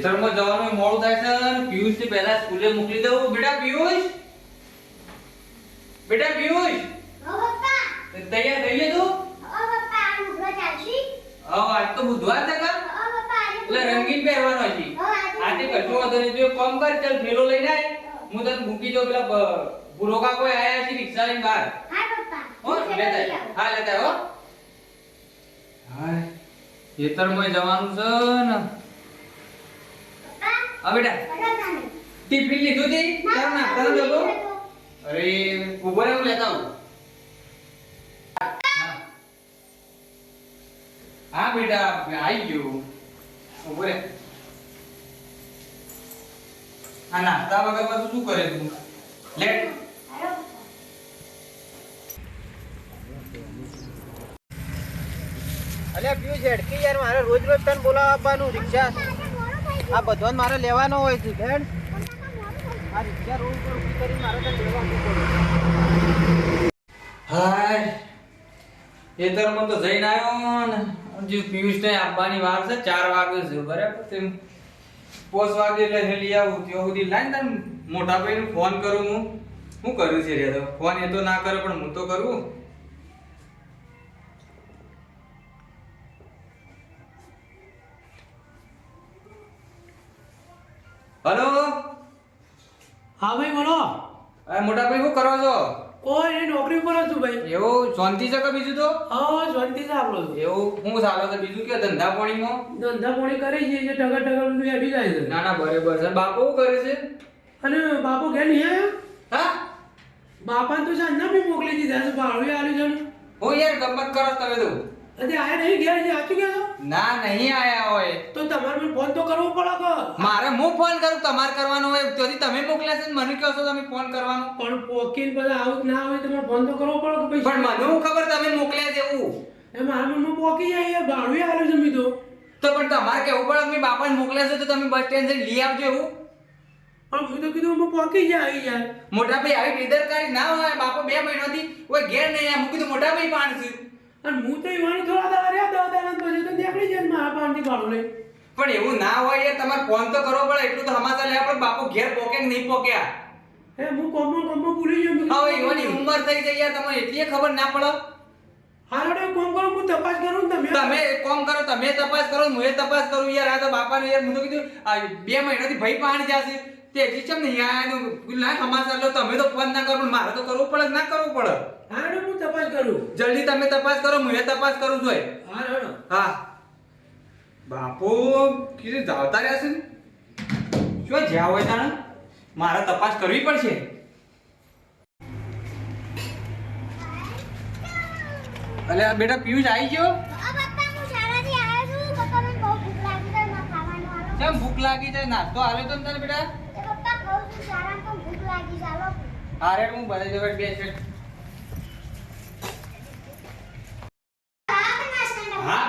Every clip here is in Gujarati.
ખેતરમાં જવાનું મોડું થાય છે અને પિયુષને પહેલા સ્કૂલે મોકલી દઉં. બેટા પિયુષ? બેટા પિયુષ? તૈયાર થઈ ગયો તું? હા આજ તો બુધવાર છે કા? એટલે રંગીન પહેરવાનો છે. આજે કશું વાંધો નહીં. તું કામ કર ચાલ થેલો લઈને આય. હું તને મૂકી દઉં પેલા ભૂરોકા કોઈ આયા છે રિક્ષા લઈને બહાર. હો લેતા આય. હા લેતા હો. હા ખેતરમાં જવાનું છે ને. હા બેટા. ટિફિન લીધું તી? તારો નાસ્તાનો ડબ્બો અરે ઊભો હું લેતા આવું. હા. હા બેટા આવી ગયું. ઊભો રહે. આ નાસ્તા વગર પાછું શું કરે તું? લેટ અલ્યા પિયુષ ઝડકી યાર મારે રોજ રોજ તને બોલાવવાનું રિક્ષા. આ બધો મારે લેવાનો હોય છે, બેન. આ રિક્ષા રોડ હાય. ખેતરમાં તો જઈને આવ્યો ને. હજુ પિયુષને આપવાની વાર છે, ચાર વાગે છે, બરાબર? તેમ પોસ વાગે એટલે હેલી આવું. ત્યાં સુધી લાઈને મોટા ભાઈને ફોન કરું હું. શું કર્યું છે રે તો? ફોન એ તો ના કરે, પણ હું તો કરું. હલો? હા ભાઈ બોલો. એ મોટા ભાઈ શું કરો છો? કોઈ નહીં નોકરી પર છું ભાઈ. એવું? શાંતિ છે કે બીજું તો? હા શાંતિ છે આપણો. એવું? હું ચાલે છે બીજું કે ધંધા પાણીમાં? ધંધા પાણી કરે છે જે ટગર ટકા બધું હેડી જાય છે. ના ના બરાબર છે. બાપુ શું કરે છે? અને બાપો ઘેર નહીં આવ્યો? હા? બાપા તો સાંજના બી મોકલી દીધા છે ભાડું આવ્યું છે. હું યાર ગમત કરો તમે તો. અને આયા નહીં ઘેર છે સાચું ગયા ના નહીં આયા હોય. તો તમારે મને ફોન તો કરવો પડે કે? મારે હું ફોન કરું? તમારે કરવાનો હોય? ત્યાંથી તમે મોકલ્યા છે ને મને કહો છો તમે ફોન કરવાનો. પણ વકીલ બધા આવું જ ના હોય તમારે ફોન તો કરવો પડે કે પણ ભાઈ મને હું ખબર તમે મોકલ્યા છે એવું? એ મારા મનમાં પોકી જાય ભાડું આલ્યું છે મીધું તો. પણ તમારે કેવું પડે કે મેં બાપાને મોકલ્યા છે તો તમે બસ સ્ટેન્ડ લઈ આવજો એવું? પણ મેં તો કીધું હું પોકી જાય યાર. મોટા ભાઈ આવી બેદરકારી ના હોય બાપો બે મહિનાથી. કોઈ ઘેર નહીં આવ્યા મૂકી તો મોટા ભાઈ પાણ છે અને હું તો ઈવાની થોડા દાડા રહ્યા દસ દાડા પછી તો નીકળી જાય મારા પાસેથી ભાડું લઈ પણ એવું ના હોય યાર તમારે ફોન તો કરવો પડે એટલું તો સમાચાર લે પડે બાપુ ઘેર પોકે કે નહીં પોક્યા હે હું કોમો કોમો ભૂલી ગયો હવે કીધું, ઉંમર થઈ ગઈ યાર તમને એટલી ખબર ના પડે? હાલો તો કોમ કરો હું તપાસ કરું તમે. તમે કોમ કરો તમે તપાસ કરો હું એ તપાસ કરું યાર આ તો બાપાને યાર હું તો કીધું આ બે મહિનાથી ભાઈ પાણી જાશે. તે હજી ચમ નહીં આયા ના સમાચાર લો તમે તો ફોન ના કરો પણ મારે તો કરવું પડે ના કરવું પડે. હાલો હું તપાસ કરું? જલ્દી તમે તપાસ કરો હું એ તપાસ કરું છું હા હા. બાપો કીધું જાવતા રહ્યા છે ને? શું જ્યાં હોય તાણે મારે તપાસ કરવી પડશે. અલે આ બેટા પિયુષ આવી ગયો? કેમ ભૂખ લાગી છે? નાસ્તો આવ્યો તો ને તને બેટા? હારે હું બનાવી દઉં બે છે હા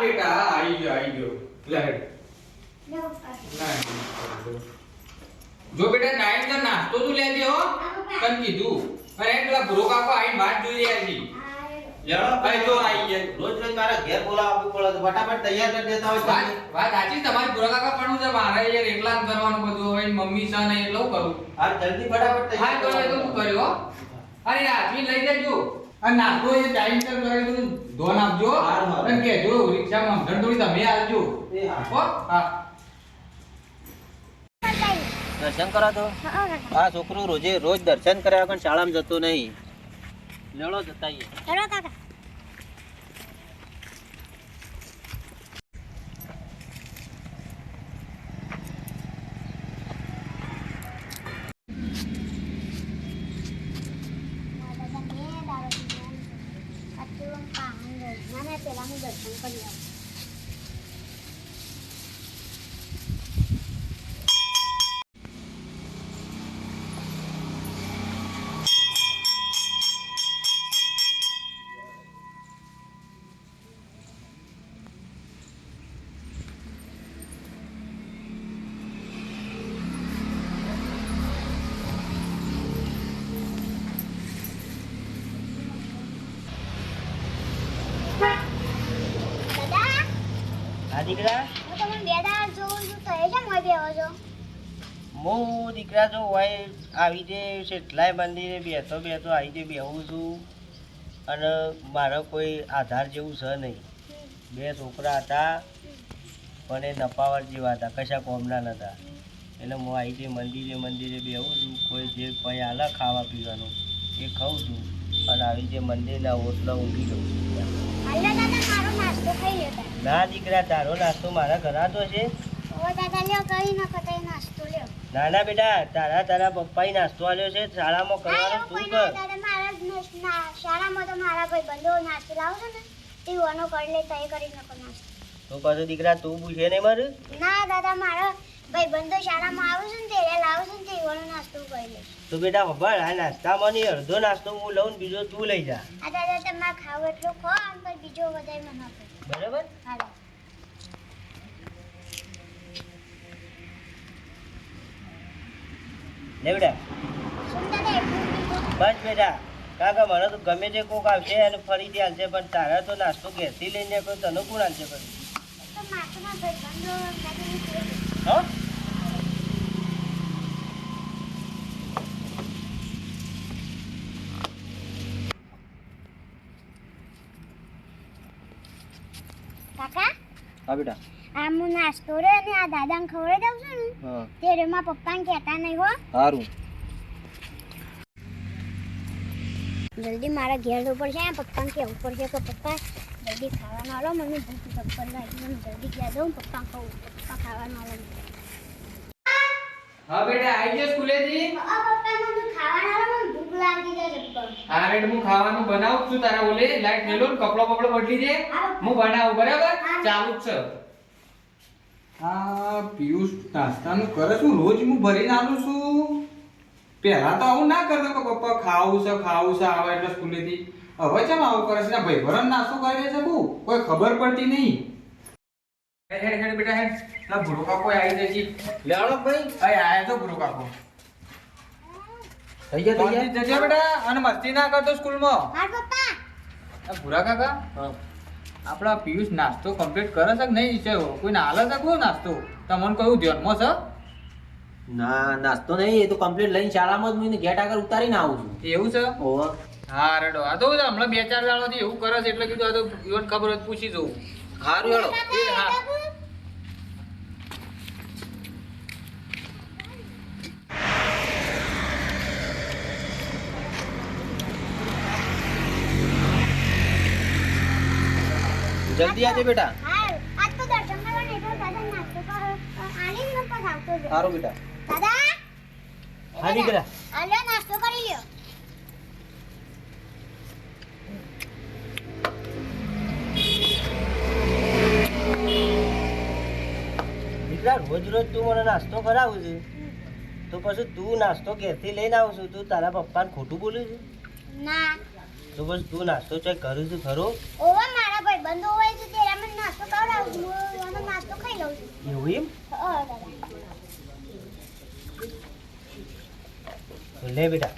બેટા આવી ગયો આવી ગયો. લે જો બેટા ટાઈમ તો નાસ્તો તું લેજે હો. તને કીધું. અરે પેલા ભૂરો કાકો આવીને વાત જોઈ રહ્યા છે. ભાઈ તો આઈ ગયા. રોજ રોજ મારા ઘેર બોલાવવું પડે ફટાફટ તૈયાર કરી દેતા હોય વાત. વાત સાચી તમારી ભૂરો કાકા પણ છે. મારે યાર એકલા જ કરવાનું બધું હવે મમ્મી છે ને એટલું કરું. હા જલ્દી ફટાફટ હા તો એ તો હું કર્યો હો. અરે આજી લઈ જજો અને નાસ્તો એ ટાઈમ સર કરાવી બધું. ધોન આપજો. અને કહેજો રિક્ષામાં સમજણ થોડી તમે આવજો. એ હા. હા દર્શન કરા તો? આ છોકરો રોજે રોજ દર્શન કર્યા વગર શાળામાં જતો નહીં. લેડો જતા આવીએ. પેલા હું દર્શન કરી દીકરા? હું દીકરા જો હોય આવી જે કેટલાય મંદિરે બેઠો બેઠો આવી જે બેહું છું અને મારો કોઈ આધાર જેવું છે નહીં. બે છોકરા હતા પણ એ નપાવર જેવા હતા કશા કોમના નહોતા એટલે હું આવી જે મંદિરે મંદિરે બેહું છું કોઈ જે કોઈ આલે ખાવા પીવાનું એ ખાઉં છું. અને આવી જે મંદિરના ઓટલા નાસ્તો ખાઈ ના દીકરા તારો નાસ્તો મારા ઘરા તો છે. ના ના બેટા તારા તારા પપ્પાએ નાસ્તો આલ્યો છે શાળામાં કરવાનો તું કર. શાળામાં તો મારા ભાઈ બંધો નાસ્તો લાવશે ને તે વાનો કરી લે કરી નાખો નાસ્તો. તો પાછું દીકરા તું પૂછે નહીં મારું? ના દાદા મારા ભાઈ બંધો શાળામાં આવે છે ને તે રે લાવશે ને તે વાનો નાસ્તો કરી લે તો બેટા ખબર આ નાસ્તામાં ની અડધો નાસ્તો હું લઉં ને બીજો તું લઈ જા. આ દાદા તમારે ખાવ એટલું ખો અને પછી બીજો વધારે મને આપો. બરાબર? લે બેટા? બસ બેટા કાકા મને તો ગમે તે કોક આવશે અને ફરીથી આવશે પણ તારા તો નાસ્તો ઘેરથી લઈને કોઈ તને કોણ કહી દે. હા કાકા હા બેટા. આ હું નાસ્તો રે અને આ દાદાને ખવડાવી દઉં છું ને હા. તે રે મારા પપ્પાને કહેતા નહીં હો. સારું જલ્દી મારા ઘેર જવું પડશે આ પપ્પાને કહેવું પડશે કે પપ્પા જલ્દી ખાવાનું આલો મને ભૂખ ચક્કર લાગી મને જલ્દી કહી દઉં પપ્પા કહું પપ્પા ખાવાનું આલો. હા બેટા આવી ગયો સ્કૂલેથી? આ પપ્પા મને ખાવાનું આલો મને ભૂખ લાગી છે જબ્બર હા રેડ હું ખાવાનું બનાવું છું તારા ઓલે. લાઈટ મેલો કપડો બપડો બદલી દે. હું બનાવું બરાબર? ચાલુ છે. આ પિયુષ નાસ્તાનું કરે છું રોજ હું ભરીને આવું છું? પહેલા તો આવું ના કરતો કે પપ્પા ખાવું છે ખાવું છે આવે એટલે સ્કૂલેથી. હવે ચમ આવું કરે છે? ભાઈ ભરણ નાસ્તો કરે છે બહુ. કોઈ ખબર પડતી નહીં. હેડ હેડ બેટા હેડ. ના ભૂરો કાકો આવી જશે લેવડો ભાઈ. અહીં આયા તો ભૂરો કાકો. થઈ ગયા થઈ ગયા. જજે બેટા. અને મસ્તી ના કરતો સ્કૂલમાં. હા પપ્પા. ભૂરા કાકા? હા. આપણા પિયુષ નાસ્તો કમ્પ્લીટ કરે છે કે નહીં છે કોઈ હાલે છે? કોઈ નાસ્તો? તમને કયું ધ્યાનમાં છે? ના નાસ્તો નહીં એ તો કમ્પ્લીટ લઈને શાળામાં જ હું ગેટ આગળ ઉતારીને આવું છું. એવું છે? ઓહો હા રેડો. આ તો હમણાં બે ચાર દાડાથી એવું કરે છે એટલે કીધું આ તો ઈવન ખબર હોય તો પૂછી જવું સારું હેડો એ હા જલ્દી આવજે બેટા હાલ આજ તો દર્શન કરવા નહીં તો દાદા નાસ્તો કરો આલી જ નંબર આજે બેટા સારું બેટા. દાદા? હા દીકરા હાલો નાસ્તો કરી લ્યો. દીકરા રોજ રોજ તું મને નાસ્તો કરાવું છે. તો પછી તું નાસ્તો ઘેરથી લઈને આવું છું. તું તારા પપ્પાને ખોટું બોલું છે? ના. તો પછી તું નાસ્તો ચેક કરું છું ખરો? ઓવા મારા ભાઈ બંધો હોય છે તે મને નાસ્તો કરાવું છું. હું નાસ્તો ખાઈ લઉં છું. એવું એમ? હા દાદા લે બેટા.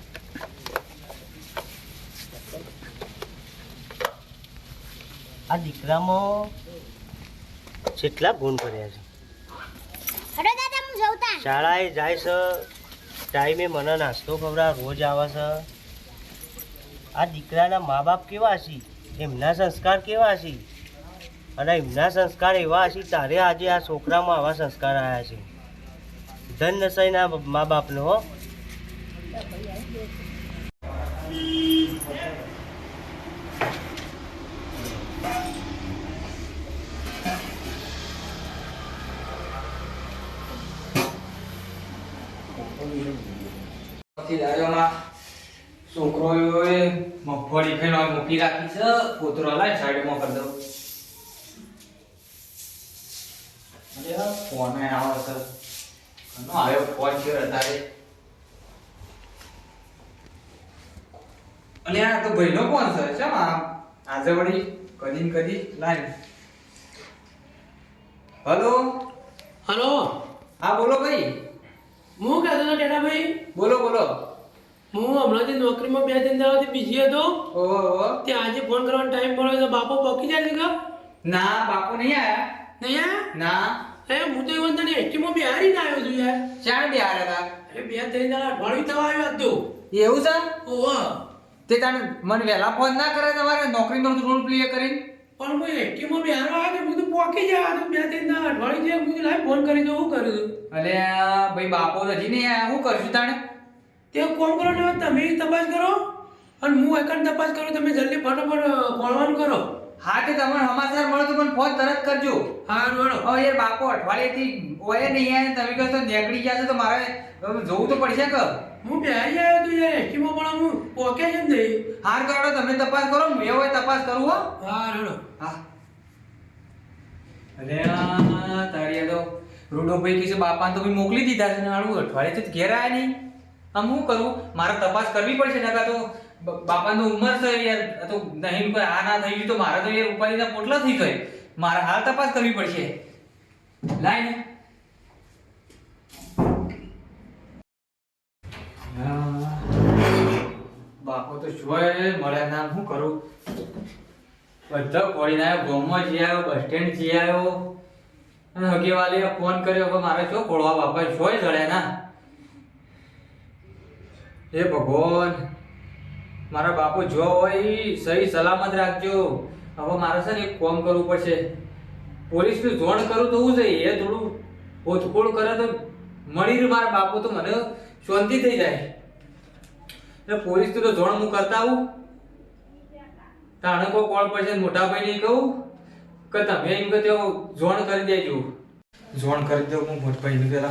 આ દીકરામાં કેટલા ગુણ કર્યા છે. અરે દાદા હું જઉં તા શાળાએ જાય છે ટાઈમે મને નાસ્તો ખવડાવ રોજ આવે છે. આ દીકરાના મા બાપ કેવા છે એમના સંસ્કાર કેવા છે? અને એમના સંસ્કાર એવા છે, તારે આજે આ છોકરામાં આવા સંસ્કાર આવ્યા છે. ધન નસાઈના મા બાપનો હો. મૂકી રાખી છે પોતરો લાય સાઈડમાં કરી દઉં અરે ફોન આવે છે ઘણો આવ્યો ફોન છે અત્યારે અને આ તો ભાઈનો ફોન છે ચમ આ આજે વળી કદી કદી લાઈન હલો હલો હા બોલો ભાઈ હું કહેતો હતો ટેટાભાઈ બોલો બોલો હું હમણાંથી નોકરીમાં બે ત્રણ દાડાથી બીજી હતો ઓહો ઓહો. તે આજે ફોન કરવાનો ટાઈમ મળ્યો તો બાપો પકી જાય કે? ના બાપુ નહીં આયા. નહીં આ ના. એ હું તો એવું તને એટીમાં બિહારી ના આવ્યો છું યાર. ચાર બિહાર હારે હતા એ બે ત્રણ દાડા અઠવાડિયું થવા આવ્યો હતો એવું છે? ઓહો. તે તાને મને વહેલા ફોન ના કરે તમારે નોકરીનો રોલ પ્લે કરીને? પણ હું એસટીમાં બિહાર આવ્યો હું કીધું પોકી જાય તો બે ત્રણ દાડા અઠવાડિયું જાય હું તો લાઈ ફોન કરી દઉં શું કરું અલે ભાઈ બાપો તો હજી નહીં આયા. શું કરશું તાણે? તે કોમ કરો ને તમે તપાસ કરો? અને હું એકણ તપાસ કરું તમે જલ્દી ફટાફટ ફોનવાનું કરો. હા તે તમને સમાચાર મળે તો મને ફોન તરત કરજો. હા રોડો હવે યાર બાપો અઠવાડિયેથી ઓય નહીં આયા તમે કહો તો નીકળી ગયા છો તો મારે જોવું તો પડશે કે. હું બેહારી આવ્યો તું યાર એસટીમાં પણ હું ઓકે છે ને હાર કરો તમે તપાસ કરો મેં હોય તપાસ કરું હો. હા રોડો હા. અરે તારી તો રૂડો ભાઈ કીધું બાપાને તો બી મોકલી દીધા છે ને આડું અઠવાડિયે ઘેર આવ્યા નહીં. આમ શું કરું? મારે તપાસ કરવી પડશે નકા તો બ- બાપાની ઉંમર છે યાર. તો નહીં કોઈ આ ના થઈ ગયું તો મારે તો યાર ઉપાધિના પોટલા થઈ ગઈ. મારે હાલ તપાસ કરવી પડશે. લાય બાપો તો જોય મળે ના શું કરું? બધા કોળીને આવ્યો ગોમમાં જઈ આવ્યો, બસ સ્ટેન્ડ જઈ આવ્યો. અને હગેવાલે ફોન કર્યો હવે મારે શું ખોળવા બાપા જોય જડે ના. હે ભગવાન, મારા બાપુ જો હોય સહી સલામત રાખજો. હવે મારે છે ને એક કોમ કરવું પડશે. પોલીસનું જોણ કરું તો હું જઈએ એ થોડું ઓછકોળ કરે તો મળી રહ્યું મારા બાપુ તો મને શાંતિ થઈ જાય. એટલે પોલીસનું તો જોણ હું કરતા આવું. તાણે કોઈ કોલ પડશે મોટા ભાઈને કહું કે તમે એમ કે તેઓ જોણ કરી દેજો. જોણ કરી દઉં હું મોટા ભાઈને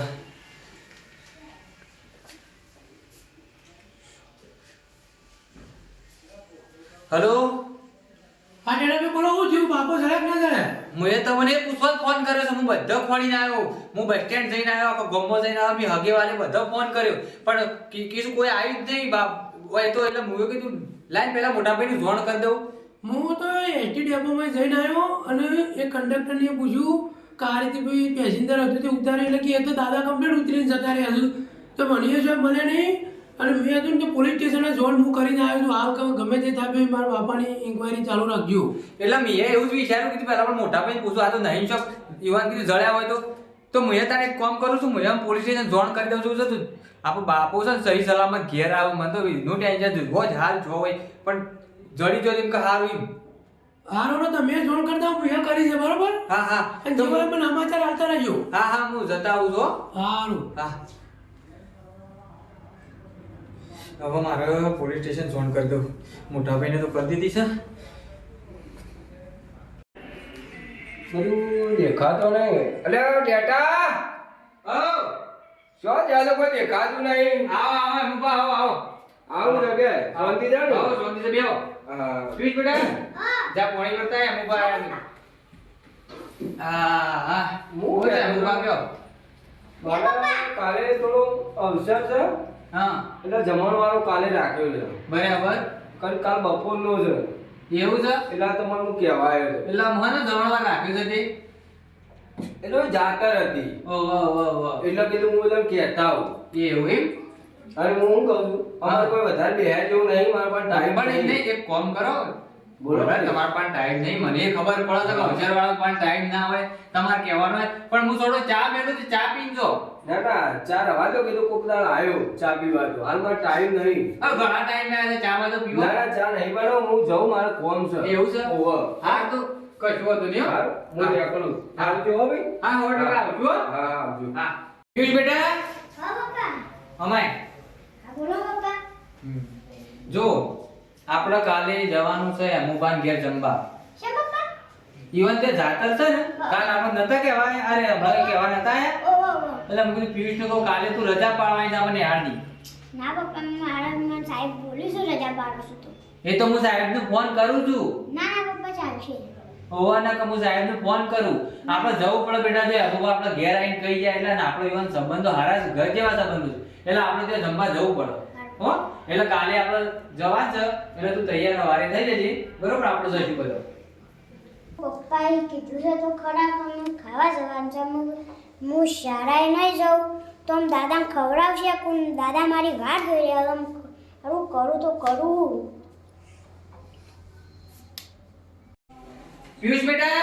હલો? હા ટેડા મેં બોલો હું થયું બાપો સડક ના જડે મેં તમને પૂછવા ફોન કર્યો છે હું બધો ખોલીને આવ્યો. હું બસ સ્ટેન્ડ જઈને આવ્યો આખો ગમો જઈને આવ્યો મેં હગેવાલે બધો ફોન કર્યો. પણ કીધું કોઈ આવ્યું જ નહીં બાપ. હોય તો એટલે હું કીધું લાઈન પહેલા મોટા ભાઈને જોણ કરી દઉં. હું તો એસટી ડેપોમાં જઈને આવ્યો અને એ કંડક્ટરને પૂછ્યું કે આ રીતે ભાઈ પેસેન્જર હતું તે ઉતારે એટલે કે એ તો દાદા કમ્પ્લીટ ઉતરીને જતા રહ્યા હજુ તો મને છો સાહેબ મળે નહીં. અને મેં હતું કે પોલીસ સ્ટેશને જોડ હું કરીને આવ્યો છું. આ કે ગમે તે થાય મારા બાપાની ઇન્કવાયરી ચાલુ રાખજો. એટલે મેં એવું જ વિચાર્યું કીધું પહેલાં પણ મોટા ભાઈ પૂછું આ તો નહીં શોપ યુવાન કીધું જળ્યા હોય તો. તો હું તારે એક કામ કરું છું હું પોલીસ સ્ટેશન જોડ કરી દઉં છું તું આપણો બાપો છે ને સહી સલામત ઘેર આવું મને તો નો ટેન્શન રોજ હાલ જો હોય પણ જડી જો એમ કે હારું હારો તો તમે જોડ કરતા હું એ કરી છે બરોબર? હા હા. અને તો પણ સમાચાર આવતા રહેજો. હા હા હું જતા આવું છું હારું. હા. હવે મારે પોલીસ સ્ટેશન ફોન કરી દઉં. મોટા ભાઈને તો કરી દીધી છે. બધું દેખાતો નહીં. અલે ટેટા! આવો. શું ચાલે કોઈ દેખાતું નહીં. આવો આવો મુપા આવો આવો. આવું લાગે શાંતિ છે ને? આવો શાંતિ સે બેહો. સ્વીચ બેટા. જા પાણી કરતા હે મુપા હા હા. હું હું છે કહેતો મુપા કયો મારે કાલે થોડો અવસર છે. હા. એટલે જમણવારો કાલે રાખ્યો છે. બરાબર. કાલ કાલ બપોરનો છે એવું છે? એટલે તમારું તમારે હું કહેવા એટલે મને જમણવાર રાખ્યું છે તે? એટલે જાતર હતી. એટલે કીધું હું એટલે કહેતા આવું એવું એમ? અરે હું શું કહું છું? અમારે કોઈ વધારે બેહ્યા જેવું નહીં મારા પાસે ટાઈમ પણ એક કામ કરો. બોલો. બરાબર, પણ ટાઈમ નહીં મને ખબર પડે તો કે વાળો પણ ટાઈમ ના હોય તમારે કહેવાનું હોય પણ હું થોડો ચા મેળવું છું ચા પીજો ના ના ચા રવા દો કીધું કોક દાળ આવ્યો ચા પીવા તો. હાલમાં ટાઈમ નહીં. હવે ઘણા ટાઈમ આવ્યા ચા માં તો પીવો. ના ના ચા નહીં બનાવો હું જઉં મારે કોમ છે. એવું છે? ઓહો. હા તો કશું હોતું નહીં હો. હારું, હું. આવજો હો. ભાઈ. હા સો ટકા આવજો હો. હા આવજો. હા. બેટા? હા પપ્પા. અમાય. હા બોલો પપ્પા. જો આપણે કાલે જવાનું છે અમુબાન ઘેર જમવા. ઈવન તે જાતર છે ને કાલ આપણે નતા કહેવાય અરે હમણાં કહેવા નતા એટલે મેં કીધું પિયુષને કહું કાલે તું રજા પાડવાની છે મને હારની ના પપ્પા મારા મને સાહેબ બોલ્યું છે રજા પાડું છું તો. એ તો હું સાહેબને ફોન કરું છું. ના ના પપ્પા ચાલશે. હોવાના કે હું સાહેબને ફોન કરું. આપણે જવું પડે બેટા જો અબુ આપણે ઘેર આવીને કહી જાય એટલે ને આપણો ઈવન સંબંધો હારા ઘર જેવા સંબંધો છે? એટલે આપણે ત્યાં જમવા જવું પડે. હો? એટલે કાલે આપણે જવા છે એટલે તું તૈયાર સવારે થઈ જજે. બરોબર આપણે જઈશું બધો પપ્પાએ કીધું છે તો ખરા કે ખાવા જવાનું છે. હું હું શાળાએ નહીં જાઉં. તો આમ દાદાને ખવડાવશે કોણ દાદા મારી વાત જોઈ રહ્યા આમ કરું કરું તો કરું. પિયુષ બેટા?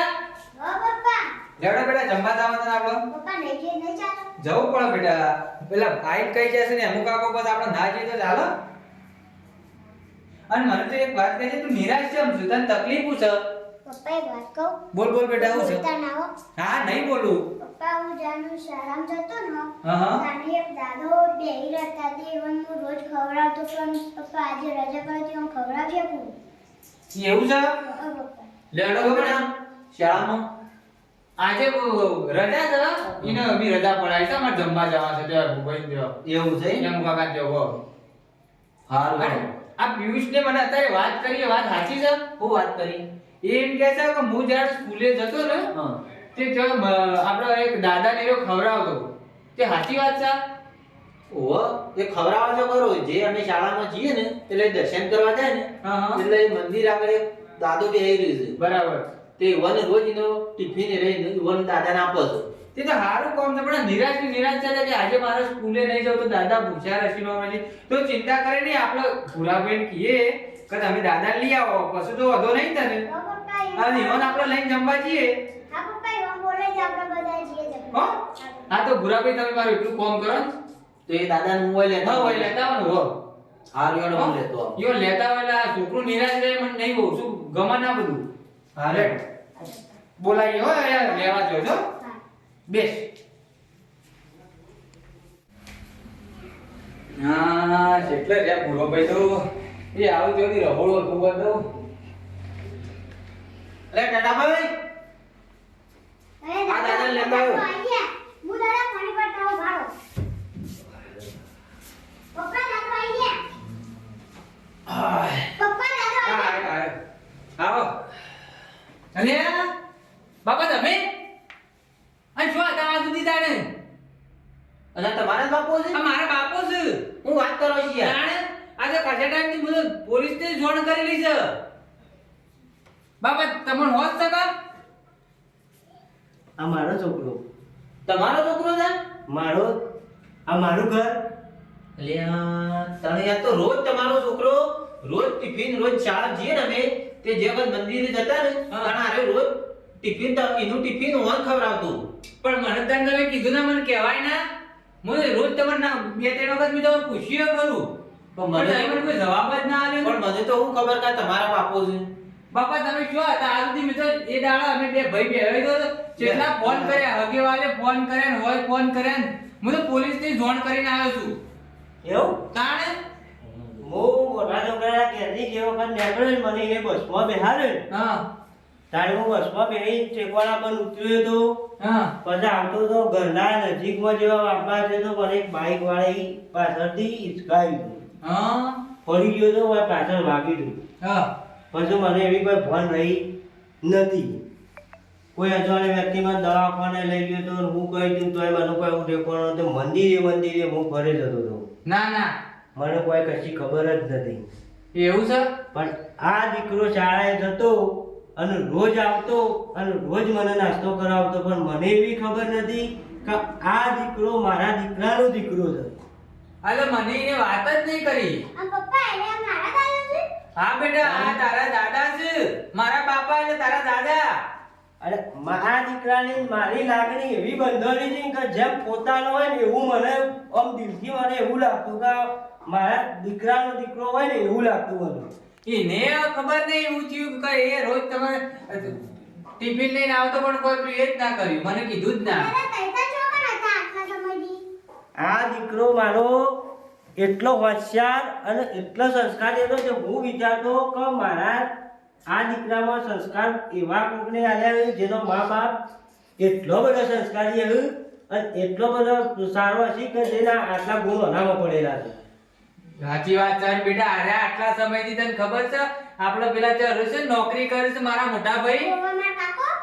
હા પપ્પા. લેવડો બેટા જમવા જવાનું છે આપણે પપ્પા નહીં જઈ નહીં ચાલો જવું પડે બેટા. પેલા ભાઈ કઈ જશે ને અમુક કાકો બસ આપણે ના જઈએ તો ચાલો. અને મને તો એક વાત કહે છે તું નિરાશ કેમ છું તને તકલીફ છે? પપ્પા એક વાત કહું? બોલ બોલ બેટા હું છે? હા નહીં બોલું. પપ્પા હું જાનું શરમ જતો ને હા હા. તાને એક દાદો બેહી રહેતા તે હું રોજ ખવડાવતો પણ પપ્પા આજે રજા પડી હું ખવડાવી શકું એવું છે? લેડો ગમે ના શાળામાં? આજે રજા છે એને અમી રજા પડાય છે અમારે જમવા જવા છે ત્યાં ભૂભાઈ દેવા એવું છે એમ? કાકા જવો હારું આ પિયુષને મને અત્યારે વાત કરીએ વાત સાચી છે? હું વાત કરી? એમ કહે છે કે હું જ્યારે સ્કૂલે જતો ને હા. તે આપણો એક દાદા ને ખવડાવતો. તે સાચી વાત છે? ઓહો એ ખવડાવો છો ખરો જે અમે શાળામાં જઈએ ને એટલે દર્શન કરવા જાય ને એટલે મંદિર આગળ એક દાદો બેહી રહ્યું છે. બરાબર. તે વન રોજ એનો ટિફિન રહીને વન દાદાને આપો છો. તે તો સારું કામ છે પણ નિરાશ નિરાશ છે કે આજે મારે સ્કૂલે નહીં જવું તો દાદા ભૂખ્યા રહેશે નો તો ચિંતા કરે નહીં આપણે ભૂરાબેન કહીએ કે તમે દાદા લઈ આવો પછી તો વધો નહીં તને. હા, પપ્પા અને આપણે લઈને જમવા જઈએ. હા તો ભૂરાબેન તમે મારું એટલું કોમ કરો તો એ દાદાને મોબાઈલ લેતા હોય લેતા હોય હો. હાર હું લેતો યો લેતા હોય આ છોકરું નિરાશ રહે મને નહીં બહુ. શું ગમે ના બધું? હા બોલાઈએ હો અહીંયા લેવા જોજો હા. બેસ હા એટલે રે ભૂલો ભાઈ તો એ આવું જોડી રહોડો તું બધો અરે ટાટાભાઈ અરે આ દાદાને લેતા દાદા આવો. તો આઈ હું દાદા પાણી ભાળો. પપ્પા દાદા ગયા. દાદા. આવો અરે બાપા તમે? આ શું હતા આ સુધી તાણે અને તમારા બાપો છે? આ મારા બાપો છે. હું વાત કરો છું યાર. તાણે આજે કાચા ટાઈમથી બધું પોલીસ ને જોણ કરેલી છે. બાપા તમને હોશ છે આ મારો છોકરો. તમારો છોકરો છે? મારો. આ મારું ઘર. અલ્યા તને યાર તો રોજ તમારો છોકરો રોજ ટિફિન રોજ શાળા જઈએ ને અમે તે જે વખત મંદિરે જતા ને હા. રોજ ટિફિન તો એનું ટિફિન ઓન ખવડાવતું. પણ મને તને તમે કીધું ને મને કહેવાય ના મને રોજ તમને ના બે ત્રણ વખત મેં તમને પૂછ્યું કરું પણ મને મને કોઈ જવાબ જ ના આવ્યો પણ મને તો હું ખબર કે તમારા બાપો છે. બાપા તમે શું હતા? આ સુધી મિત્રો એ દાડા અમે બે ભાઈ બે તો કેટલા ફોન કર્યા હગેવાલે ફોન કર્યા ને હોય ફોન કર્યા ને હું તો પોલીસની જોણ કરીને આવ્યો છું. એવું? તાણે? હું મોટા છોકરા નીકળ્યો ને મને એ બસમાં બેહાડ્યો હા. તારે હું બસમાં બેહી ટેકવાડા પર ઉતર્યો તો. હા. પછી આવતો તો ઘરના નજીકમાં જેવા વાપરા છે તો મને એક બાઈક વાળી પાછળથી હિચકાવી દીધું ફરી ગયો તો મારે પાછળ ભાગી દીધું હા. પછી મને એવી કોઈ ભણ રહી નથી. કોઈ અજવાળી વ્યક્તિમાં દવાખાને લઈ ગયો તો હું કહી દઉં તો મને કોઈ હું ટેકવાનો તો મંદિરે મંદિરે હું ફરે જતો હતો ના ના. મને કોઈ કશી ખબર જ નથી. એવું છે? પણ આ દીકરો શાળાએ જતો અને રોજ આવતો અને રોજ મને નાસ્તો કરાવતો પણ મને એવી ખબર નથી કે આ દીકરો મારા દીકરાનો દીકરો છે. અલે મને એને વાત જ નહીં કરી. આમ પપ્પા એટલે આ મારા દાદા છે? હા બેટા આ તારા દાદા છે. મારા બાપા એટલે તારા દાદા. અરે મારા દીકરાની મારી લાગણી એવી બંધોણી છે કે જેમ પોતાનો હોય ને એવું મને આમ દિલથી મને એવું લાગતું કે મારા દીકરાનો દીકરો હોય ને એવું લાગતું મને એને ખબર નહીં હું થયું કે એ રોજ તમે ટિફિન લઈને આવતો પણ કોઈ એ જ ના કર્યું. મને કીધું જ ના. આ દીકરો મારો એટલો હોશિયાર અને એટલો સંસ્કારી હતો કે હું વિચારતો કે મારા આ દીકરામાં સંસ્કાર એવા કોકને આવ્યા જેનો મા બાપ એટલો બધો સંસ્કારી અને એટલો બધો સારો હશે કે જેના આટલા ગુણ અનામાં પડેલા છે. સાચી વાત છે બેટા અરે આટલા સમયથી તને ખબર છે? આપણે પેલા ત્યાં રહ્યો છે નોકરી કરે છે મારા મોટા ભાઈ.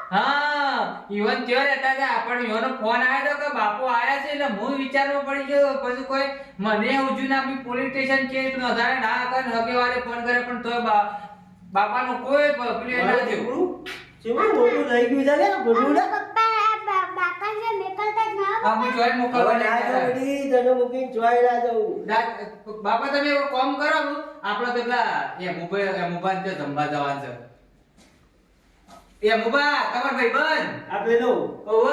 હા ઈવન ત્યાં રહેતા હતા પણ યોનો ફોન આવ્યો હતો કે બાપુ આયા છે એટલે હું વિચારવા પડી ગયો. પછી કોઈ મને ઉજુ ના આપી પોલીસ સ્ટેશન કેસ નોંધાય ના કરે હગે વાળે ફોન કરે પણ તોય બા બાપાનો કોઈ પેલું ના જેવું? દીકરું મોટું થઈ ગયું છે ને મેકલતા જ ના હા હું મોકલવા મૂકીને જાઉં બાપા તમે એવું કામ કરો આપણે તો પેલા એ મોબાઈલ એ મોબાઈલ જમવા જવાનું છે. એ મોબા તમાર ભાઈબંધ આ પેલો. ઓવ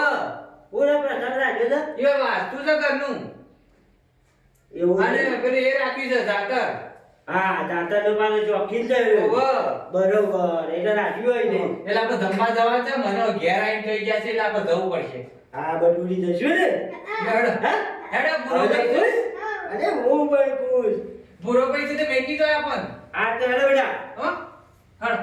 પૂરો પ્રસંગ રાખ્યો છે એ વાસ્તુ છે ઘરનું? એવું અને પેલું એ રાખ્યું છે જાતર હા દાંતા નો પાલો ચોકી જ ઓવ બરોબર એટલે રાખ્યું હોય ને. એટલે આપણે ધંધા જવા છે મને ઘેર આવીને થઈ ગયા છે એટલે આપણે જવું પડશે. હા બટુડી જશું ને? હેડો? હેડો પૂરો પૈસા? અરે હું પણ ખુશ. પૂરો પૈસા તો મેકી તો આપણ. આ તો હેડો બેટા. હો હળ